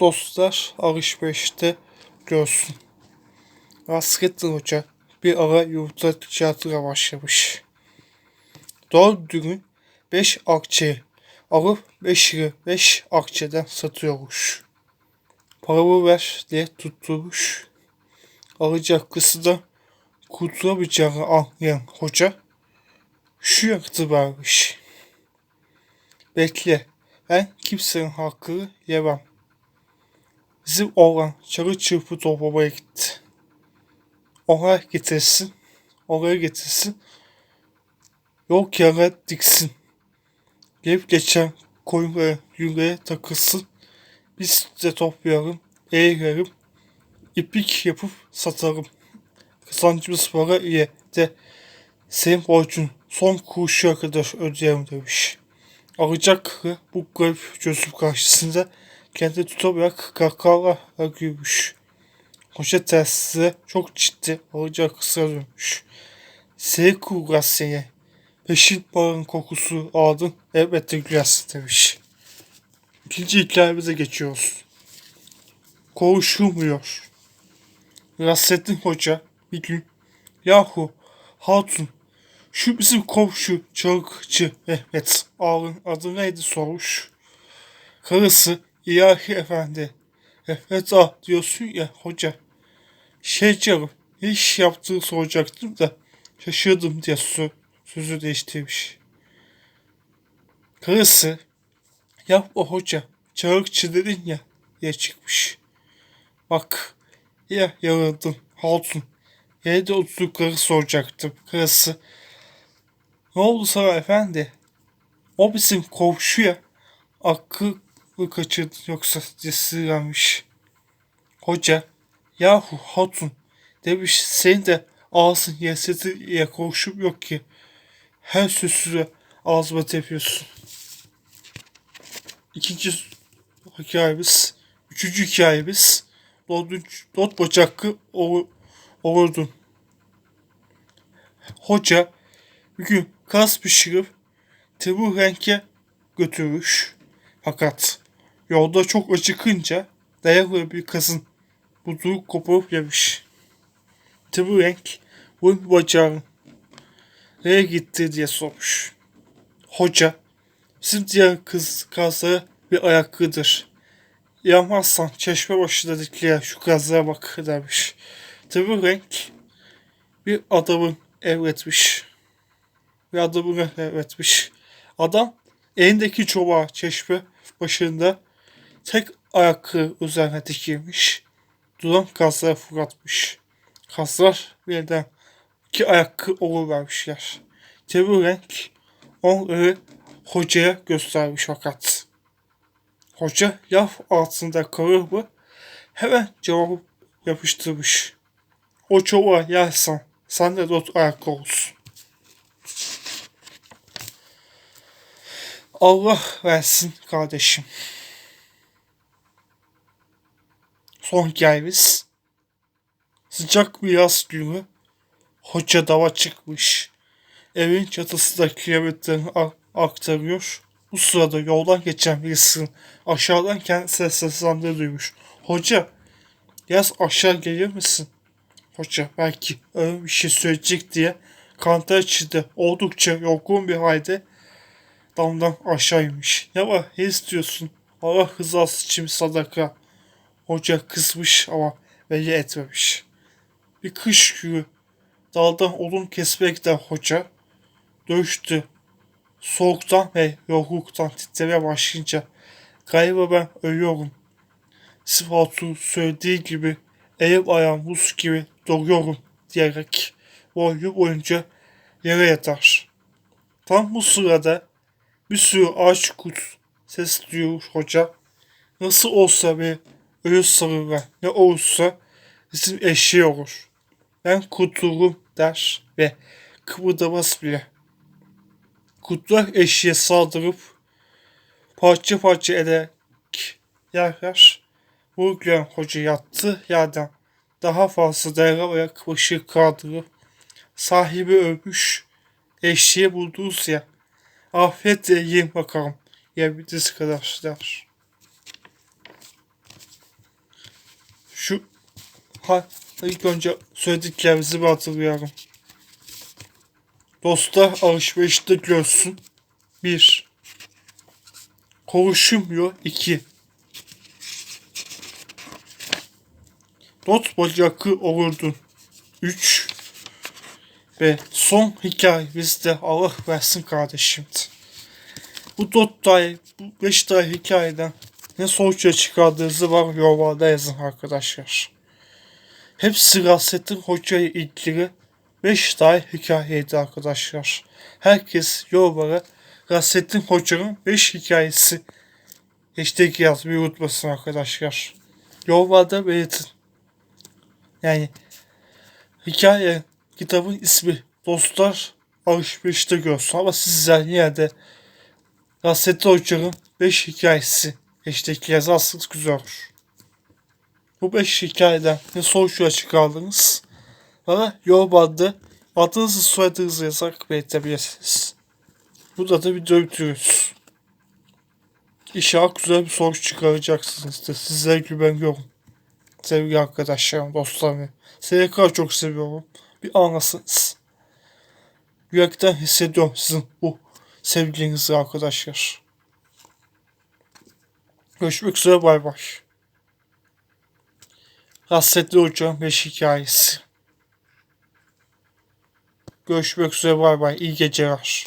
dostlar alışverişte görsün. Nasrettin Hoca bir ara yurtta tiyatro başlamış. Doğru düğün 5 akçe alıp 5 lira 5 akçeden satıyormuş. Paramı ver diye tutturmuş. Alacak kızı da kurtulamayacağını anlayan hoca şu yakıtı vermiş. Bekle ben kimsenin hakkını yemem. Bizim oğlan çarı çırpı toplamaya gitti. Oraya getirsin, oraya getirsin. Yok yere diksin. Gelip geçen koyunlara yüreğe takılsın. Biz de toplayalım, eğilerim. iplik yapıp satarım. Kazancımız para ile de senin borcun son kuruşuna kadar ödeyelim demiş. Alacak bu garip çözüm karşısında kendi tutamayarak kahkahalarla gülmüş. Hoca tersize çok ciddi kısa dönmüş. Seni kurgaz seni. Peşin paranın kokusu aldın elbette gülersin demiş. İkinci hikayemize geçiyoruz. Konuşulmuyor. Nasrettin Hoca bir gün yahu hatun şu bizim komşu çalıkçı Mehmet Ağa'nın adı neydi sormuş. Karısı ilahi efendi. Mehmet Ağa diyorsun ya hoca. Şey canım ne iş yaptığı soracaktım da şaşırdım diye sö sözü değiştirmiş. Karısı yapma hoca çağırıkçı dedin ya diye çıkmış. Bak ya yarıldın hatun. Yerde oturdukları soracaktım. Karısı ne oldu sana efendi? O bizim komşuya aklı mı kaçırdı yoksa diye sığınmış. Hoca yahu hatun demiş senin de ağzın yeseti diye komşum yok ki. Her sözüne ağzıma tepiyorsun. İkinci hikayemiz, üçüncü hikayemiz Dot bacaklı olurdun. Hoca bir gün kas pişirip Timur Renk'e götürmüş. Fakat yolda çok acıkınca dayalı bir kızın buduğu kopup yemiş. Timur Renk bu bacağın nereye gitti diye sormuş. Hoca bizim diğer kız kazları bir ayakkıdır. Yanmazsan çeşme başında dikleyen şu kazlara bak demiş. Timur Renk bir adamın emretmiş. Bir adamın emretmiş. Adam elindeki çobağı çeşme başında tek ayakkabı üzerine dikilmiş. Duran kaslara fırlatmış. Kaslar birden iki ayakkabı oluvermişler. Tabi renk onları hocaya göstermiş fakat. Hoca laf altında kalır mı? Hemen cevabı yapıştırmış. O çobağı yersen sen de dört ayakkabı olsun. Allah versin kardeşim. Son hikayemiz. Sıcak bir yaz günü hoca dava çıkmış. Evin çatısında kilometreleri aktarıyor. Bu sırada yoldan geçen birisi aşağıdan kendisine seslendiğini duymuş. Hoca yaz aşağı gelir misin? Hoca belki öyle bir şey söyleyecek diye kantar içinde oldukça yorgun bir halde damdan aşağıymış. Ne var ne istiyorsun? Allah rızası için sadaka. Hoca kızmış ama belli etmemiş. Bir kış günü daldan odun kesmekten hoca dövüştü. Soğuktan ve yorgunluktan titremeye başlayınca galiba ben ölüyorum. Sıfatı söylediği gibi elim ayağım buz gibi doruyorum diyerek boyu boyunca yere yatar. Tam bu sırada bir sürü ağaç kurt ses duyuyor hoca. Nasıl olsa bir ölü sarı ne olursa bizim eşeği olur. Ben kurtulurum der ve kıpırdamaz bile. Kurtlar eşeğe saldırıp parça parça ederek yerler. Vurgulayan hoca yattı yerden daha fazla dayanamayarak başı kaldırıp sahibi ölmüş eşeği buldunuz ya afiyetle yiyin bakalım yiyebildiğiniz kadar der. Ha, ilk önce söylediklerimizi bir hatırlayalım. Dostlar alışverişte görsün. 1. Konuşulmuyor. 2. Dot bacakı olurdun. 3. Ve son hikayemizde Allah versin kardeşim. Bu dört tane, bu beş tane hikayeden ne sonuçla çıkardığınızı var yorumlarda yazın arkadaşlar. Hepsi Rasettin Hoca ile ilgili 5 tane hikayeydi arkadaşlar. Herkes yorumlara Rasettin Hoca'nın 5 hikayesi hashtag yazmayı unutmasın arkadaşlar. Yorumlarda belirtin. Yani hikaye kitabın ismi Dostlar Alışverişte Görsün ama sizler yine de Rasettin Hoca'nın 5 hikayesi hashtag yazarsanız güzel olur. Bu 5 hikayeden ne sonuçla çıkardınız? Bana yorumlarda adınızı soyadınızı yazarak belirtebilirsiniz. Burada da video bitiriyoruz. İnşallah güzel bir sonuç çıkaracaksınızdır. Sizlere güveniyorum. Sevgili arkadaşlarım, dostlarım. Sizi kadar çok seviyorum. Bir anlasınız. Yürekten hissediyorum sizin bu sevginizi arkadaşlar. Görüşmek üzere bay bay. Hasretli Hocam 5 hikayesi. Görüşmek üzere bay bay. İyi geceler.